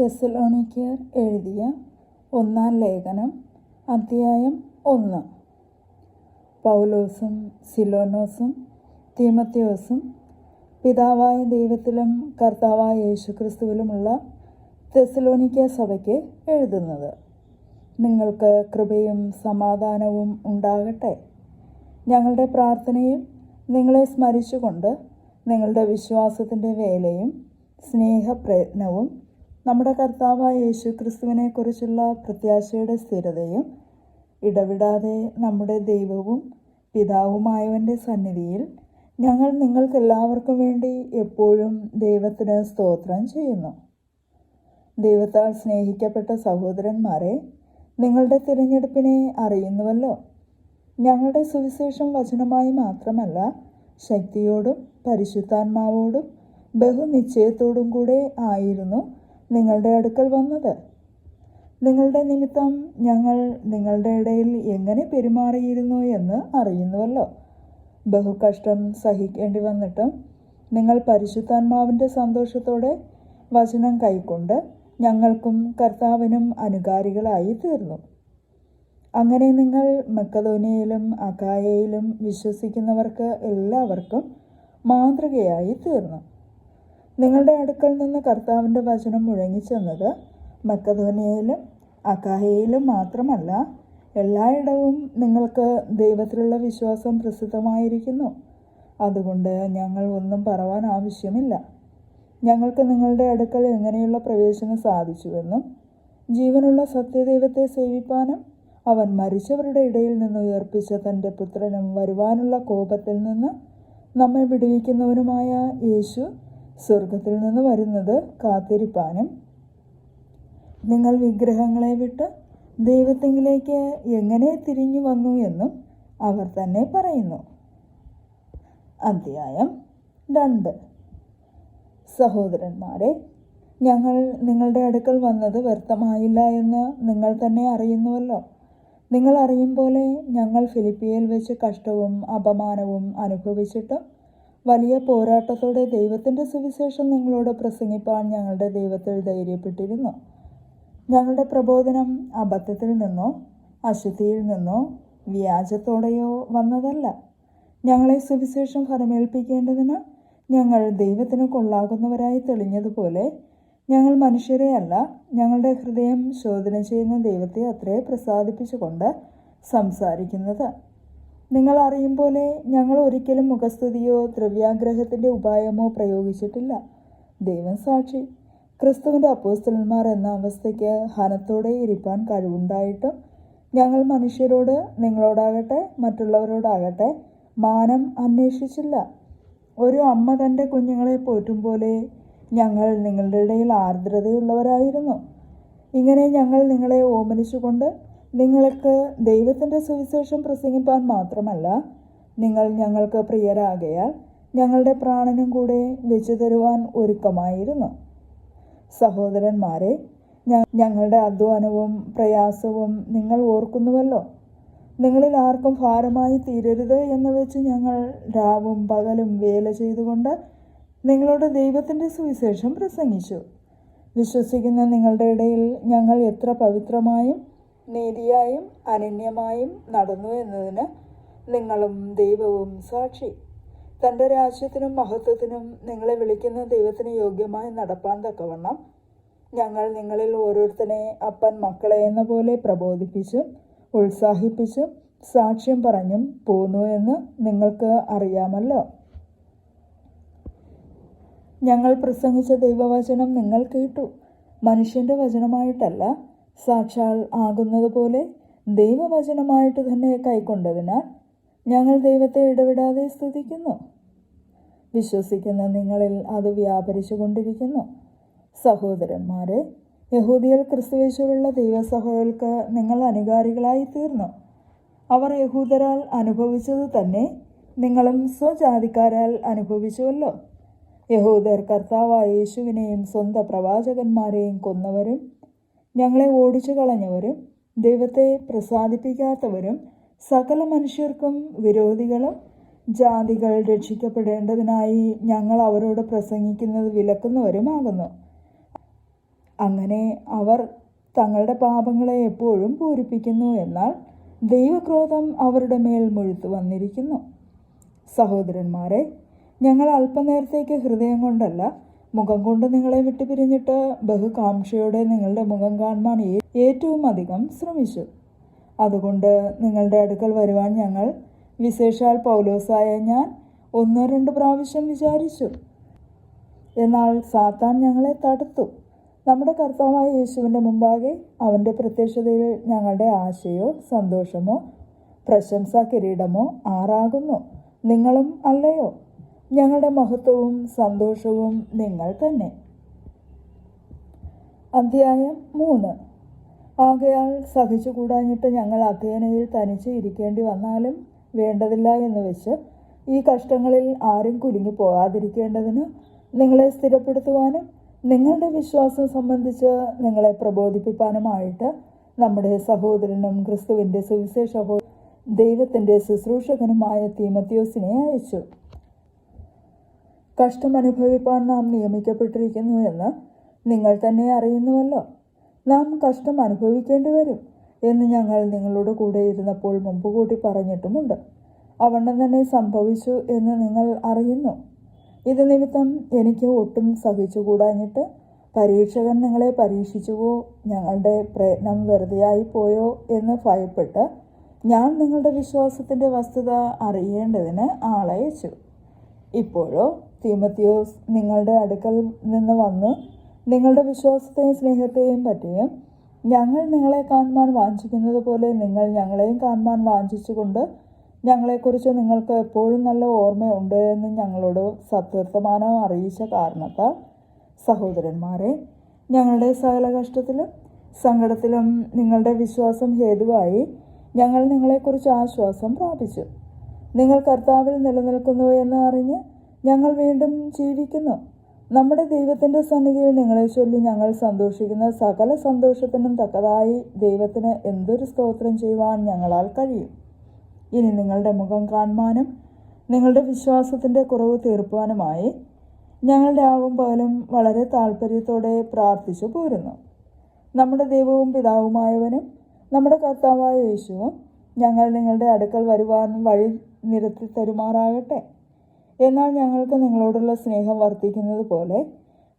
തെസലോനിക്കർ എഴുതിയ ഒന്നാം ലേഖനം അധ്യായം ഒന്ന്. പൗലോസും സിലോനോസും തീമത്യോസും പിതാവായ ദൈവത്തിലും കർത്താവായ യേശുക്രിസ്തുവിലുമുള്ള തെസലോണിക്ക സഭയ്ക്ക് എഴുതുന്നത്. നിങ്ങൾക്ക് കൃപയും സമാധാനവും ഉണ്ടാകട്ടെ. ഞങ്ങളുടെ പ്രാർത്ഥനയിൽ നിങ്ങളെ സ്മരിച്ചുകൊണ്ട് നിങ്ങളുടെ വിശ്വാസത്തിന്റെ വേലയും സ്നേഹപ്രയത്നവും നമ്മുടെ കർത്താവായ യേശു ക്രിസ്തുവിനെക്കുറിച്ചുള്ള പ്രത്യാശയുടെ സ്ഥിരതയും ഇടവിടാതെ നമ്മുടെ ദൈവവും പിതാവുമായവന്റെ സന്നിധിയിൽ ഞങ്ങൾ നിങ്ങൾക്കെല്ലാവർക്കും വേണ്ടി എപ്പോഴും ദൈവത്തിന് സ്തോത്രം ചെയ്യുന്നു. ദൈവത്താൽ സ്നേഹിക്കപ്പെട്ട സഹോദരന്മാരെ നിങ്ങളുടെ തിരഞ്ഞെടുപ്പിനെ അറിയുന്നുവല്ലോ. ഞങ്ങളുടെ സുവിശേഷം വചനമായി മാത്രമല്ല ശക്തിയോടും പരിശുദ്ധാത്മാവോടും ബഹുനിശ്ചയത്തോടും കൂടെ ആയിരുന്നു നിങ്ങളുടെ അടുക്കൽ വന്നത്? നിങ്ങളുടെ നിമിത്തം ഞങ്ങൾ നിങ്ങളുടെ ഇടയിൽ എങ്ങനെ പെരുമാറിയിരുന്നു എന്ന് അറിയുന്നുവല്ലോ. ബഹുകഷ്ടം സഹിക്കേണ്ടി വന്നിട്ടും നിങ്ങൾ പരിശുദ്ധാത്മാവിന്റെ സന്തോഷത്തോടെ വചനം കൈക്കൊണ്ട് ഞങ്ങൾക്കും കർത്താവിനും അനുകാരികളായി തീർന്നു. അങ്ങനെ നിങ്ങൾ മക്കതോനിയയിലും അക്കായയിലും വിശ്വസിക്കുന്നവർക്ക് എല്ലാവർക്കും മാതൃകയായി തീർന്നു. നിങ്ങളുടെ അടുക്കൽ നിന്ന് കർത്താവിന്റെ വചനം മുഴങ്ങിച്ചെന്നത് മക്കധോനിയയിലും അക്കാഹയിലും മാത്രമല്ല എല്ലായിടവും നിങ്ങൾക്ക് ദൈവത്തിലുള്ള വിശ്വാസം പ്രസിദ്ധമായിരിക്കുന്നു. അതുകൊണ്ട് ഞങ്ങൾ ഒന്നും പറവാൻ ആവശ്യമില്ല. ഞങ്ങൾക്ക് നിങ്ങളുടെ അടുക്കൽ എങ്ങനെയുള്ള പ്രവേശനം സാധിച്ചുവെന്നും ജീവനുള്ള സത്യദൈവത്തെ സേവിപ്പാനും അവൻ മരിച്ചവരുടെ ഇടയിൽ നിന്ന് ഉയർപ്പിച്ച തന്റെ പുത്രനും വരുവാനുള്ള കോപത്തിൽ നിന്ന് നമ്മെ വിടുവിക്കുന്നവനുമായ യേശു സ്വർഗത്തിൽ നിന്ന് വരുന്നത് കാത്തിരിപ്പാനും. നിങ്ങൾ വിഗ്രഹങ്ങളെ വിട്ട് ദൈവത്തെങ്കിലേക്ക് എങ്ങനെ തിരിഞ്ഞു വന്നു എന്നും അവർ തന്നെ പറയുന്നു. അധ്യായം രണ്ട്. സഹോദരന്മാരെ ഞങ്ങൾ നിങ്ങളുടെ അടുക്കൽ വന്നത് വ്യർത്ഥമായില്ല എന്ന് നിങ്ങൾ തന്നെ അറിയുന്നുവല്ലോ. നിങ്ങൾ അറിയും പോലെ ഞങ്ങൾ ഫിലിപ്പിയയിൽ വെച്ച് കഷ്ടവും അപമാനവും അനുഭവിച്ചിട്ടും വലിയ പോരാട്ടത്തോടെ ദൈവത്തിന്റെ സുവിശേഷം നിങ്ങളോട് പ്രസംഗിപ്പാൻ ഞങ്ങളുടെ ദൈവത്തിൽ ധൈര്യപ്പെട്ടിരുന്നു. ഞങ്ങളുടെ പ്രബോധനം അബദ്ധത്തിൽ നിന്നോ അശുദ്ധിയിൽ നിന്നോ വ്യാജത്തോടെയോ വന്നതല്ല. ഞങ്ങളെ സുവിശേഷം ഫലമേൽപ്പിക്കേണ്ടതിന് ഞങ്ങൾ ദൈവത്തിന് കൊള്ളാകുന്നവരായി തെളിഞ്ഞതുപോലെ ഞങ്ങൾ മനുഷ്യരെ അല്ല ഞങ്ങളുടെ ഹൃദയം ശോധന ചെയ്യുന്ന ദൈവത്തെ അത്രേ പ്രസാദിപ്പിച്ചുകൊണ്ട് സംസാരിക്കുന്നത്. നിങ്ങൾ അറിയും പോലെ ഞങ്ങൾ ഒരിക്കലും മുഖസ്തുതിയോ ദ്രവ്യാഗ്രഹത്തിന്റെ ഉപായമോ പ്രയോഗിച്ചിട്ടില്ല. ദൈവം സാക്ഷി. ക്രിസ്തുവിന്റെ അപ്പോസ്റ്റലന്മാർ എന്ന അവസ്ഥയ്ക്ക് ഹനത്തോടെ ഇരിപ്പാൻ കഴിവുണ്ടായിട്ടും ഞങ്ങൾ മനുഷ്യരോട് നിങ്ങളോടാകട്ടെ മറ്റുള്ളവരോടാകട്ടെ മാനം അന്വേഷിച്ചില്ല. ഒരു അമ്മ തന്റെ കുഞ്ഞുങ്ങളെ പോറ്റും പോലെ ഞങ്ങൾ നിങ്ങളുടെ ഇടയിൽ ആർദ്രതയുള്ളവരായിരുന്നു. ഇങ്ങനെ ഞങ്ങൾ നിങ്ങളെ ഓമനിച്ചുകൊണ്ട് നിങ്ങൾക്ക് ദൈവത്തിന്റെ സുവിശേഷം പ്രസംഗിപ്പാൻ മാത്രമല്ല നിങ്ങൾ ഞങ്ങൾക്ക് പ്രിയരാകയാൽ ഞങ്ങളുടെ പ്രാണനും കൂടെ വെച്ചു തരുവാൻ ഒരുക്കമായിരുന്നു. സഹോദരന്മാരെ ഞങ്ങളുടെ അധ്വാനവും പ്രയാസവും നിങ്ങൾ ഓർക്കുന്നുവല്ലോ. നിങ്ങളിൽ ആർക്കും ഭാരമായി തീരരുത് എന്ന് വെച്ച് ഞങ്ങൾ രാവും പകലും വേല ചെയ്തുകൊണ്ട് നിങ്ങളുടെ ദൈവത്തിന്റെ സുവിശേഷം പ്രസംഗിച്ചു. വിശ്വസിക്കുന്ന നിങ്ങളുടെ ഇടയിൽ ഞങ്ങൾ എത്ര പവിത്രമായും നീതിയായും അനന്യമായും നടന്നു എന്നതിന് നിങ്ങളും ദൈവവും സാക്ഷി. തന്റെ രാജ്യത്തിനും മഹത്വത്തിനും നിങ്ങളെ വിളിക്കുന്ന ദൈവത്തിന് യോഗ്യമായി നടപ്പാൻ തക്കവണ്ണം ഞങ്ങൾ നിങ്ങളിൽ ഓരോരുത്തരെ അപ്പൻ മക്കളെ എന്ന പോലെ പ്രബോധിപ്പിച്ചും ഉത്സാഹിപ്പിച്ചും സാക്ഷ്യം പറഞ്ഞും പോന്നു എന്ന് നിങ്ങൾക്ക് അറിയാമല്ലോ. ഞങ്ങൾ പ്രസംഗിച്ച ദൈവവചനം നിങ്ങൾ കേട്ടു. മനുഷ്യന്റെ വചനമായിട്ടല്ല സാക്ഷാൽ ആകുന്നതുപോലെ ദൈവവചനമായിട്ട് തന്നെ കൈക്കൊണ്ടതിനാൽ ഞങ്ങൾ ദൈവത്തെ ഇടപെടാതെ സ്തുതിക്കുന്നു. വിശ്വസിക്കുന്ന നിങ്ങളിൽ അത് വ്യാപരിച്ചു കൊണ്ടിരിക്കുന്നു സഹോദരന്മാരെ യഹൂദിയൽ ക്രിസ്തുവേശുള്ള ദൈവസഭകൾക്ക് നിങ്ങൾ അനുകാരികളായി തീർന്നു. അവർ യഹൂദരാൽ അനുഭവിച്ചത് തന്നെ നിങ്ങളും സ്വജാതിക്കാരാൽ അനുഭവിച്ചുവല്ലോ. യഹൂദർ കർത്താവായ യേശുവിനെയും സ്വന്തം പ്രവാചകന്മാരെയും കൊന്നവരും ഞങ്ങളെ ഓടിച്ചു കളഞ്ഞവരും ദൈവത്തെ പ്രസാദിപ്പിക്കാത്തവരും സകല മനുഷ്യർക്കും വിരോധികളും ജാതികൾ രക്ഷിക്കപ്പെടേണ്ടതിനായി ഞങ്ങൾ അവരോട് പ്രസംഗിക്കുന്നത് വിലക്കുന്നവരുമാകുന്നു. അങ്ങനെ അവർ തങ്ങളുടെ പാപങ്ങളെ എപ്പോഴും പൂരിപ്പിക്കുന്നു എന്നാൽ ദൈവക്രോധം അവരുടെ മേൽ മുഴുത്തു വന്നിരിക്കുന്നു. സഹോദരന്മാരെ ഞങ്ങൾ അല്പനേരത്തേക്ക് ഹൃദയം കൊണ്ടല്ല മുഖം കൊണ്ട് നിങ്ങളെ വിട്ടുപിരിഞ്ഞിട്ട് ബഹുകാംക്ഷയോടെ നിങ്ങളുടെ മുഖം കാണുവാൻ ഏറ്റവും അധികം ശ്രമിച്ചു. അതുകൊണ്ട് നിങ്ങളുടെ അടുക്കൽ വരുവാൻ ഞങ്ങൾ വിശേഷാൽ പൗലോസായ ഞാൻ ഒന്നോ രണ്ട് പ്രാവശ്യം വിചാരിച്ചു. എന്നാൽ സാത്താൻ ഞങ്ങളെ തടുത്തു. നമ്മുടെ കർത്താവായ യേശുവിന്റെ മുമ്പാകെ അവന്റെ പ്രത്യക്ഷതയിൽ ഞങ്ങളുടെ ആശയോ സന്തോഷമോ പ്രശംസ കിരീടമോ ആറാകുന്നു. നിങ്ങളും അല്ലയോ? ഞങ്ങളുടെ മഹത്വവും സന്തോഷവും നിങ്ങൾ തന്നെ. അധ്യായം മൂന്ന്. ആകയാൽ സഹിച്ചുകൂടാഞ്ഞിട്ട് ഞങ്ങൾ അധ്യയനയിൽ തനിച്ച് ഇരിക്കേണ്ടി വന്നാലും വേണ്ടതില്ല എന്ന് വെച്ച് ഈ കഷ്ടങ്ങളിൽ ആരും കുലുങ്ങി പോകാതിരിക്കേണ്ടതിന് നിങ്ങളെ സ്ഥിരപ്പെടുത്തുവാനും നിങ്ങളുടെ വിശ്വാസം സംബന്ധിച്ച് നിങ്ങളെ പ്രബോധിപ്പിക്കാനുമായിട്ട് നമ്മുടെ സഹോദരനും ക്രിസ്തുവിന്റെ സുവിശേഷ ദൈവത്തിന്റെ ശുശ്രൂഷകനുമായ തീമത്യോസിനെ അയച്ചു. കഷ്ടം അനുഭവിപ്പാൻ നാം നിയമിക്കപ്പെട്ടിരിക്കുന്നു എന്ന് നിങ്ങൾ തന്നെ അറിയുന്നുവല്ലോ. നാം കഷ്ടം അനുഭവിക്കേണ്ടി വരും എന്ന് ഞങ്ങൾ നിങ്ങളുടെ കൂടെ ഇരുന്നപ്പോൾ മുമ്പ് കൂട്ടി പറഞ്ഞിട്ടുമുണ്ട്. അവണ്ണം തന്നെ സംഭവിച്ചു എന്ന് നിങ്ങൾ അറിയുന്നു. ഇത് നിമിത്തം എനിക്ക് ഒട്ടും സഹിച്ചുകൂടാഞ്ഞിട്ട് പരീക്ഷകൻ നിങ്ങളെ പരീക്ഷിച്ചുവോ ഞങ്ങളുടെ പ്രയത്നം വെറുതെയായി പോയോ എന്ന് ഭയപ്പെട്ട് ഞാൻ നിങ്ങളുടെ വിശ്വാസത്തിന്റെ വസ്തുത അറിയേണ്ടതിന് ആളയച്ചു. ഇപ്പോഴോ തീമത്തിയോസ് നിങ്ങളുടെ അടുക്കൽ നിന്ന് വന്ന് നിങ്ങളുടെ വിശ്വാസത്തെയും സ്നേഹത്തെയും പറ്റിയും ഞങ്ങൾ നിങ്ങളെ കാണുവാൻ വാഞ്ചിക്കുന്നത് പോലെ നിങ്ങൾ ഞങ്ങളെയും കാണുവാൻ വാഞ്ചിച്ചുകൊണ്ട് ഞങ്ങളെക്കുറിച്ച് നിങ്ങൾക്ക് എപ്പോഴും നല്ല ഓർമ്മയുണ്ട് എന്ന് ഞങ്ങളോട് സത്വർത്തമാനം അറിയിച്ച കാരണത്താൽ? സഹോദരന്മാരെ ഞങ്ങളുടെ സകല കഷ്ടത്തിലും സങ്കടത്തിലും നിങ്ങളുടെ വിശ്വാസം ഹേതുവായി ഞങ്ങൾ നിങ്ങളെക്കുറിച്ച് ആശ്വാസം പ്രാപിച്ചു. നിങ്ങൾ കർത്താവിൽ നിലനിൽക്കുന്നു എന്ന് അറിഞ്ഞ് ഞങ്ങൾ വീണ്ടും ജീവിക്കുന്നു നമ്മുടെ ദൈവത്തിന്റെ സന്നിധിയിൽ നിങ്ങളെ ചൊല്ലി ഞങ്ങൾ സന്തോഷിക്കുന്ന സകല സന്തോഷത്തിനും തക്കതായി ദൈവത്തിന് എന്തൊരു സ്തോത്രം ചെയ്യുവാൻ ഞങ്ങളാൽ കഴിയും. ഇനി നിങ്ങളുടെ മുഖം കാണുവാനും നിങ്ങളുടെ വിശ്വാസത്തിന്റെ കുറവ് തീർക്കുവാനുമായി ഞങ്ങൾ രാവും പകലും വളരെ താല്പര്യത്തോടെ പ്രാർത്ഥിച്ചു പോരുന്നു. നമ്മുടെ ദൈവവും പിതാവുമായവനും നമ്മുടെ കർത്താവായ യേശുവും ഞങ്ങൾ നിങ്ങളുടെ അടുക്കൽ വരുവാൻ വഴി നിരത്തി തരുമാറാകട്ടെ. എന്നാൽ ഞങ്ങൾക്ക് നിങ്ങളോടുള്ള സ്നേഹം വർദ്ധിക്കുന്നത് പോലെ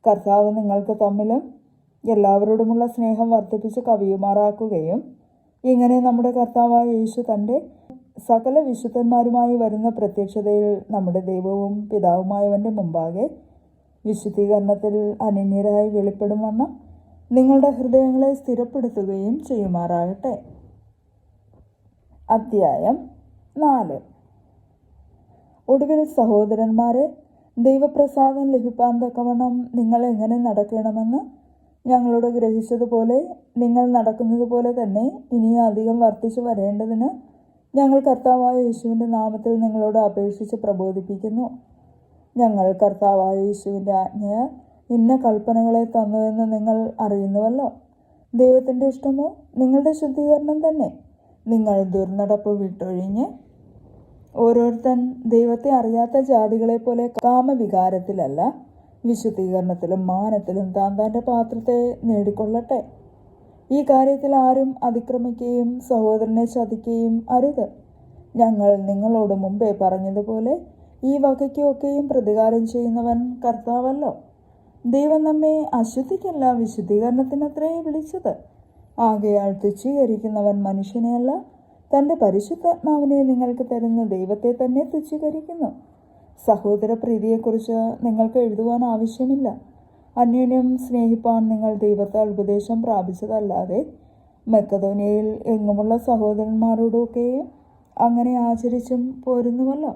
കർത്താവ് നിങ്ങൾക്ക് തമ്മിലും എല്ലാവരോടുമുള്ള സ്നേഹം വർദ്ധിപ്പിച്ച് കവിയുമാറാക്കുകയും ഇങ്ങനെ നമ്മുടെ കർത്താവായ യേശു തന്റെ സകല വിശുദ്ധന്മാരുമായി വരുന്ന പ്രത്യക്ഷതയിൽ നമ്മുടെ ദൈവവും പിതാവുമായവന്റെ മുമ്പാകെ വിശുദ്ധീകരണത്തിൽ അനന്യരായി വെളിപ്പെടും വണ്ണം നിങ്ങളുടെ ഹൃദയങ്ങളെ സ്ഥിരപ്പെടുത്തുകയും ചെയ്യുമാറാകട്ടെ. അധ്യായം നാല്. ഒടുവിൽ സഹോദരന്മാരെ ദൈവപ്രസാദം ലഭിപ്പാൻ തക്കവണ്ണം നിങ്ങൾ എങ്ങനെ നടക്കണമെന്ന് ഞങ്ങളോട് ഗ്രഹിച്ചതുപോലെ നിങ്ങൾ നടക്കുന്നത് പോലെ തന്നെ ഇനിയും അധികം വർദ്ധിച്ചു വരേണ്ടതിന് ഞങ്ങൾ കർത്താവായ യേശുവിന്റെ നാമത്തിൽ നിങ്ങളോട് അപേക്ഷിച്ച് പ്രബോധിപ്പിക്കുന്നു. ഞങ്ങൾ കർത്താവായ യേശുവിന്റെ ആജ്ഞയ ഇന്ന കൽപ്പനകളെ തന്നുവെന്ന് നിങ്ങൾ അറിയുന്നുവല്ലോ. ദൈവത്തിന്റെ ഇഷ്ടമോ? നിങ്ങളുടെ ശുദ്ധീകരണം തന്നെ. നിങ്ങൾ ദുർനടപ്പ് വിട്ടൊഴിഞ്ഞ് ഓരോരുത്തൻ ദൈവത്തെ അറിയാത്ത ജാതികളെ പോലെ കാമവികാരത്തിലല്ല വിശുദ്ധീകരണത്തിലും മാനത്തിലും താൻ തന്റെ പാത്രത്തെ നേടിക്കൊള്ളട്ടെ. ഈ കാര്യത്തിൽ ആരും അതിക്രമിക്കുകയും സഹോദരനെ ചതിക്കുകയും അരുത്. ഞങ്ങൾ നിങ്ങളോട് മുമ്പേ പറഞ്ഞതുപോലെ ഈ വകയ്ക്കൊക്കെയും പ്രതികാരം ചെയ്യുന്നവൻ കർത്താവല്ലോ. ദൈവം നമ്മെ അശുദ്ധിക്കല്ല വിശുദ്ധീകരണത്തിനത്രേ വിളിച്ചത്. ആകയാൽ തുച്ഛീകരിക്കുന്നവൻ മനുഷ്യനെയല്ല തന്റെ പരിശുദ്ധാത്മാവിനെ നിങ്ങൾക്ക് തരുന്ന ദൈവത്തെ തന്നെ തുച്ഛീകരിക്കുന്നു. സഹോദര പ്രീതിയെക്കുറിച്ച് നിങ്ങൾക്ക് എഴുതുവാൻ ആവശ്യമില്ല. അന്യോന്യം സ്നേഹിപ്പാൻ നിങ്ങൾ ദൈവത്താൽ ഉപദേശം പ്രാപിച്ചതല്ലാതെ മെക്കതോനിയയിൽ എങ്ങുമുള്ള സഹോദരന്മാരോടൊക്കെയും അങ്ങനെ ആചരിച്ചും പോരുന്നുവല്ലോ.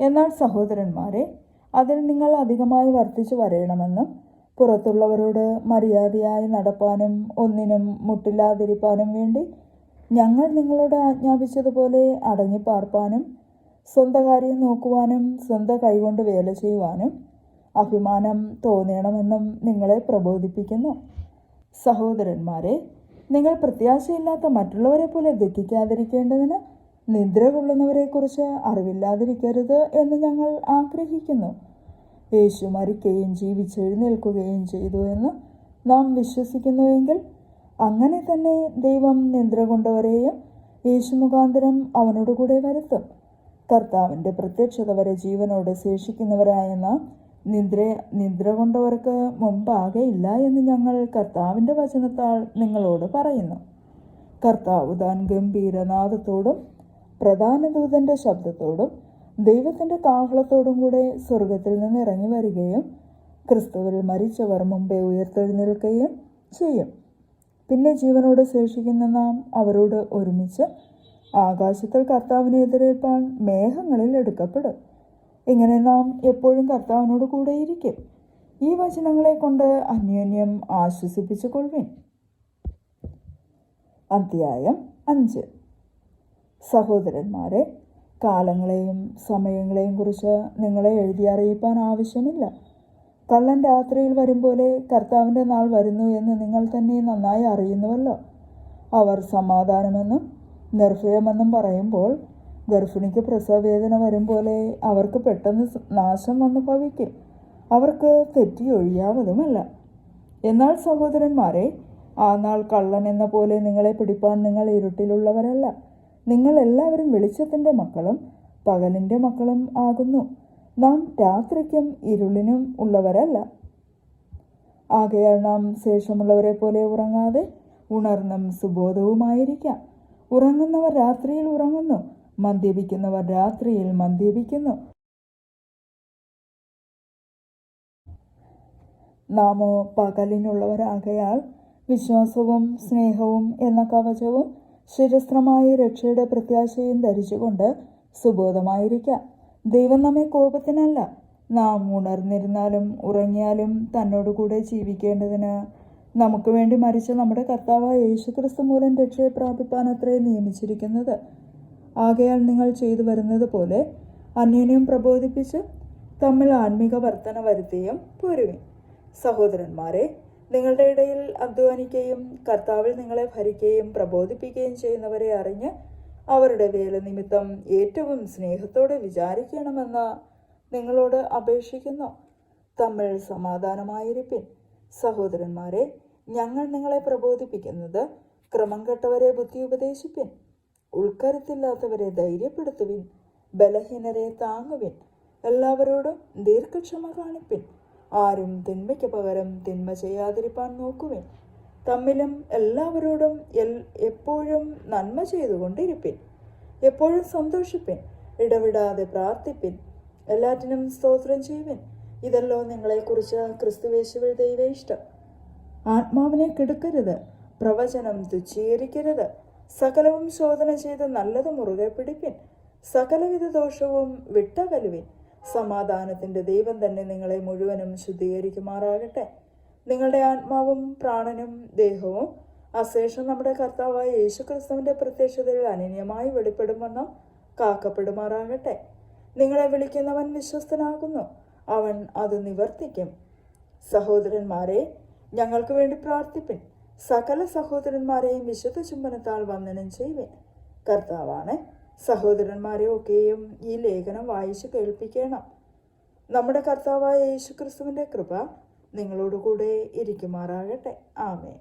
എന്നാൽ സഹോദരന്മാരെ അതിൽ നിങ്ങൾ അധികമായി വർദ്ധിച്ചു വരയണമെന്നും പുറത്തുള്ളവരോട് മര്യാദയായി നടപ്പാനും ഒന്നിനും മുട്ടില്ലാതിരിപ്പാനും വേണ്ടി ഞങ്ങൾ നിങ്ങളോട് ആജ്ഞാപിച്ചതുപോലെ അടങ്ങിപ്പാർപ്പാനും സ്വന്തം കാര്യം നോക്കുവാനും സ്വന്തം കൈകൊണ്ട് വേല ചെയ്യുവാനും അഭിമാനം തോന്നണമെന്നും നിങ്ങളെ പ്രബോധിപ്പിക്കുന്നു. സഹോദരന്മാരെ നിങ്ങൾ പ്രത്യാശയില്ലാത്ത മറ്റുള്ളവരെ പോലെ ദുഃഖിക്കാതിരിക്കേണ്ടതിന് നിദ്ര കൊള്ളുന്നവരെക്കുറിച്ച് അറിവില്ലാതിരിക്കരുത് എന്ന് ഞങ്ങൾ ആഗ്രഹിക്കുന്നു. യേശു മരിക്കുകയും ജീവിച്ചെഴുന്നേൽക്കുകയും ചെയ്തു എന്ന് നാം വിശ്വസിക്കുന്നുവെങ്കിൽ അങ്ങനെ തന്നെ ദൈവം നിദ്ര കൊണ്ടവരെയും യേശു മുഖാന്തരം അവനോട് കൂടെ വരുത്തും. കർത്താവിന്റെ പ്രത്യക്ഷത വരെ ജീവനോട് ശേഷിക്കുന്നവരായ നിദ്ര നിദ്ര കൊണ്ടവർക്ക് മുമ്പാകെ ഇല്ല എന്ന് ഞങ്ങൾ കർത്താവിന്റെ വചനത്താൽ നിങ്ങളോട് പറയുന്നു. കർത്താവ് താൻ ഗംഭീരനാഥത്തോടും പ്രധാന ദൂതന്റെ ശബ്ദത്തോടും ദൈവത്തിന്റെ കാഹളത്തോടും കൂടെ സ്വർഗത്തിൽ നിന്ന് ഇറങ്ങി വരികയും ക്രിസ്തുവിൽ മരിച്ചവർ മുമ്പേ ഉയർത്തെഴുന്നേൽക്കുകയും ചെയ്യും. പിന്നെ ജീവനോട് ശേഷിക്കുന്ന നാം അവരോട് ഒരുമിച്ച് ആകാശത്തിൽ കർത്താവിനെ എതിരേൽപ്പാൻ മേഘങ്ങളിൽ എടുക്കപ്പെടും. ഇങ്ങനെ നാം എപ്പോഴും കർത്താവിനോട് കൂടെയിരിക്കും ഈ വചനങ്ങളെ കൊണ്ട് അന്യോന്യം ആശ്വസിപ്പിച്ചു കൊള്ളുവിൻ അധ്യായം അഞ്ച്. സഹോദരന്മാരെ കാലങ്ങളെയും സമയങ്ങളെയും കുറിച്ച് നിങ്ങളെ എഴുതി അറിയിപ്പാൻ ആവശ്യമില്ല. കള്ളൻ രാത്രിയിൽ വരും പോലെ കർത്താവിന്റെ നാൾ വരുന്നു എന്ന് നിങ്ങൾ തന്നെ നന്നായി അറിയുന്നുവല്ലോ. അവർ സമാധാനമെന്നും നിർഭയമെന്നും പറയുമ്പോൾ ഗർഭിണിക്ക് പ്രസവവേദന വരും പോലെ അവർക്ക് പെട്ടെന്ന് നാശം വന്നു ഭവിക്കും. അവർക്ക് തെറ്റിയൊഴിയാവതുമല്ല എന്നാൽ സഹോദരന്മാരെ ആ നാൾ കള്ളൻ എന്ന പോലെ നിങ്ങളെ പിടിപ്പാൻ നിങ്ങൾ ഇരുട്ടിലുള്ളവരല്ല. നിങ്ങൾ എല്ലാവരും വെളിച്ചത്തിന്റെ മക്കളും പകലിന്റെ മക്കളും ആകുന്നു. നാം രാത്രിക്കും ഇരുളിനും ഉള്ളവരല്ല. ആകയാൽ നാം ശേഷമുള്ളവരെ പോലെ ഉറങ്ങാതെ ഉണർന്നും സുബോധവുമായിരിക്കാം. ഉറങ്ങുന്നവർ രാത്രിയിൽ ഉറങ്ങുന്നു മദ്യപിക്കുന്നവർ രാത്രിയിൽ മദ്യപിക്കുന്നു. നാമോ പകലിനുള്ളവരാകയാൽ വിശ്വാസവും സ്നേഹവും എന്ന കവചവും ശിരസ്ത്രമായ രക്ഷയുടെ പ്രത്യാശയും ധരിച്ചുകൊണ്ട് സുബോധമായിരിക്കാം. ദൈവം നമ്മെ കോപത്തിനല്ല. നാം ഉണർന്നിരുന്നാലും ഉറങ്ങിയാലും തന്നോടുകൂടെ ജീവിക്കേണ്ടതിന് നമുക്ക് വേണ്ടി മരിച്ച നമ്മുടെ കർത്താവായ യേശുക്രിസ്തു മൂലം രക്ഷയെ പ്രാപിപ്പാൻ അത്രേ നിയമിച്ചിരിക്കുന്നത്. ആകയാൽ നിങ്ങൾ ചെയ്തു വരുന്നത് പോലെ അന്യോന്യം പ്രബോധിപ്പിച്ച് തമ്മിൽ ആത്മീക വർധന വരുത്തുകയും പോരുവിൻ. സഹോദരന്മാരെ നിങ്ങളുടെ ഇടയിൽ അധ്വാനിക്കുകയും കർത്താവിൽ നിങ്ങളെ ഭരിക്കുകയും പ്രബോധിപ്പിക്കുകയും ചെയ്യുന്നവരെ അറിഞ്ഞ് അവരുടെ വേല നിമിത്തം ഏറ്റവും സ്നേഹത്തോടെ വിചാരിക്കണമെന്ന് നിങ്ങളോട് അപേക്ഷിക്കുന്നു. തമ്മിൽ സമാധാനമായിരിപ്പിൻ. സഹോദരന്മാരെ ഞങ്ങൾ നിങ്ങളെ പ്രബോധിപ്പിക്കുന്നത് ക്രമം കെട്ടവരെ ബുദ്ധി ഉപദേശിപ്പിൻ. ഉൾക്കരുത്തില്ലാത്തവരെ ധൈര്യപ്പെടുത്തുവിൻ. ബലഹീനരെ താങ്ങുവിൻ. എല്ലാവരോടും ദീർഘക്ഷമ കാണിപ്പിൻ. ആരും തിന്മയ്ക്ക് പകരം തിന്മ ചെയ്യാതിരിപ്പാൻ നോക്കുവിൻ. തമ്മിലും എല്ലാവരോടും എൽ എപ്പോഴും നന്മ ചെയ്തുകൊണ്ടിരിപ്പിൻ. എപ്പോഴും സന്തോഷിപ്പിൻ. ഇടവിടാതെ പ്രാർത്ഥിപ്പിൻ. എല്ലാറ്റിനും സ്തോത്രം ചെയ്യുവിൻ. ഇതല്ലോ നിങ്ങളെക്കുറിച്ച് ക്രിസ്തുവേശുവിൽ ദൈവ ഇഷ്ടം. ആത്മാവിനെ കെടുക്കരുത്. പ്രവചനം തുച്ഛീകരിക്കരുത്. സകലവും ശോധന ചെയ്ത് നല്ലത് മുറുകെ പിടിപ്പിൻ. സകലവിധ ദോഷവും വിട്ടകലുവിൻ. സമാധാനത്തിന്റെ ദൈവം തന്നെ നിങ്ങളെ മുഴുവനും ശുദ്ധീകരിക്കുമാറാകട്ടെ. നിങ്ങളുടെ ആത്മാവും പ്രാണനും ദേഹവും അശേഷം നമ്മുടെ കർത്താവായ യേശു യേശുക്രിസ്തുവിന്റെ പ്രത്യക്ഷതയിൽ അനന്യമായി വെളിപ്പെടുമെന്ന് കാക്കപ്പെടുമാറാകട്ടെ. നിങ്ങളെ വിളിക്കുന്നവൻ വിശ്വസ്തനാകുന്നു. അവൻ അത് നിവർത്തിക്കും. സഹോദരന്മാരെ ഞങ്ങൾക്ക് വേണ്ടി പ്രാർത്ഥിപ്പിൻ. സകല സഹോദരന്മാരെയും വിശുദ്ധ ചുംബനത്താൽ വന്ദനം ചെയ്യുവിൻ. കർത്താവാണ് സഹോദരന്മാരെ ഒക്കെയും ഈ ലേഖനം വായിച്ചു കേൾപ്പിക്കണം. നമ്മുടെ കർത്താവായ യേശുക്രിസ്തുവിന്റെ കൃപ നിങ്ങളോടുകൂടെ ഇരിക്കുമാറാകട്ടെ. ആമേ